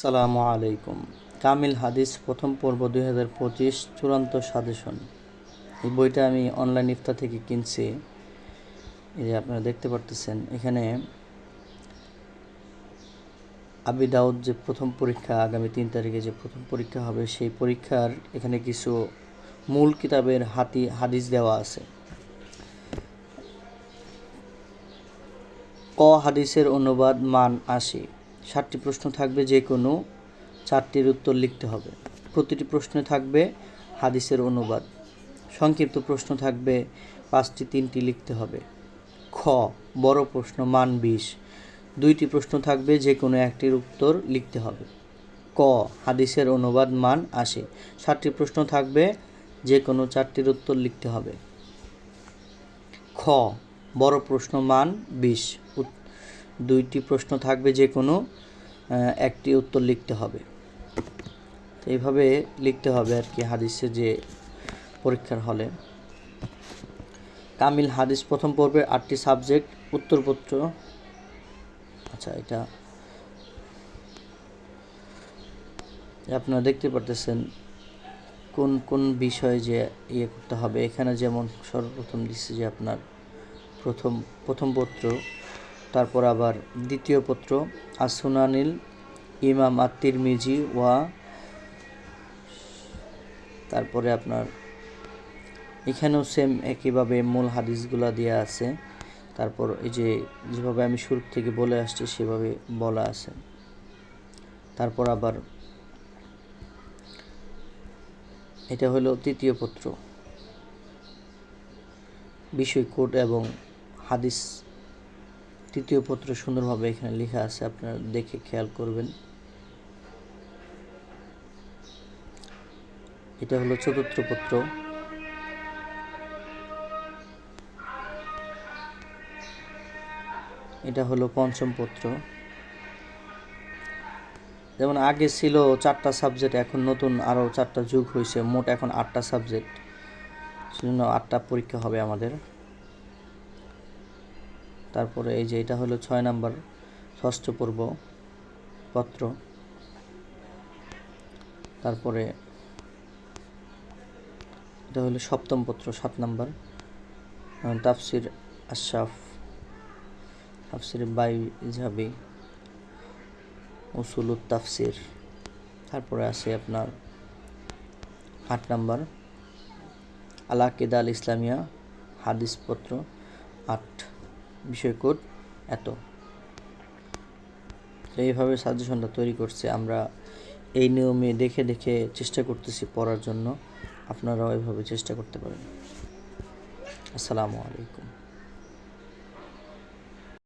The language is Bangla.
সালামু আলাইকুম। কামিল হাদিস, প্রথম পর্ব দুই হাজার পঁচিশ, চূড়ান্ত সাজেশন। এই বইটা আমি অনলাইন ইফতা থেকে কিনছি। এই যে আপনারা দেখতে পারতেছেন, এখানে আবি দাউদ যে প্রথম পরীক্ষা, আগামী তিন তারিখে যে প্রথম পরীক্ষা হবে, সেই পরীক্ষার এখানে কিছু মূল কিতাবের হাতি, হাদিস দেওয়া আছে। ক হাদিসের অনুবাদ মান আশি। ষাটটি প্রশ্ন থাকবে, যে কোনো চারটির উত্তর লিখতে হবে। প্রতিটি প্রশ্নে থাকবে হাদিসের অনুবাদ। সংক্ষিপ্ত প্রশ্ন থাকবে, পাঁচটি, তিনটি লিখতে হবে। খ, বড় প্রশ্ন, মান বিশ। দুইটি প্রশ্ন থাকবে, যে কোনো একটির উত্তর লিখতে হবে। ক, হাদিসের অনুবাদ, মান আসে সাতটি প্রশ্ন থাকবে, যে কোনো চারটির উত্তর লিখতে হবে। খ, বড় প্রশ্ন, মান বিশ। দুইটি প্রশ্ন থাকবে যে কোনো একটি উত্তর লিখতে হবে। তো এইভাবে লিখতে হবে আর কি হাদিসে যে পরীক্ষার হলে। কামিল হাদিস প্রথম পর্বের আটটি সাবজেক্ট, উত্তরপত্র আচ্ছা এটা আপনারা দেখতে পারতেছেন কোন কোন বিষয়ে যে ইয়ে করতে হবে। এখানে যেমন সর্বপ্রথম দিচ্ছে যে আপনার প্রথম প্রথম পত্র তারপর আবার দ্বিতীয় পত্র, আসুনানিল, ইমাম আত্মির মিজি ওয়া তারপরে আপনার এখানেও সেম একইভাবে মূল হাদিসগুলা দেওয়া আছে। তারপর এই যে যেভাবে আমি শুরু থেকে বলে আসছি সেভাবে বলা আছে। তারপর আবার এটা হলো তৃতীয় পত্র। বিষয় কোড এবং হাদিস তৃতীয় পত্র সুন্দরভাবে এখানে লেখা আছে, আপনারা দেখে খেয়াল করবেন। এটা হলো চতুর্থ পত্র। এটা হলো পঞ্চম পত্র। যেমন আগে ছিল চারটা সাবজেক্ট, এখন নতুন আরও চারটা যুগ হয়েছে, মোট এখন আটটা সাবজেক্ট। সেজন্য আটটা পরীক্ষা হবে আমাদের। তারপরে এই যে এটা হলো ছয় নাম্বার ষষ্ঠ পর্ব পত্র। তারপরে এটা হলো সপ্তম পত্র, সাত নাম্বার। তাফসির আশরাফ, তাফসির বাই ইজাবি উসুলুত তাফসির। তারপরে আছে আপনার আট নাম্বার আলাকিদা আল ইসলামিয়া হাদিসপত্র আট। বিষয় কোড এত। এইভাবে সাজেশনটা তৈরি করছে আমরা। এই নিয়মে দেখে দেখে চেষ্টা করতেছি পড়ার জন্য। আপনারাও এভাবে চেষ্টা করতে পারেন। আসসালামু আলাইকুম।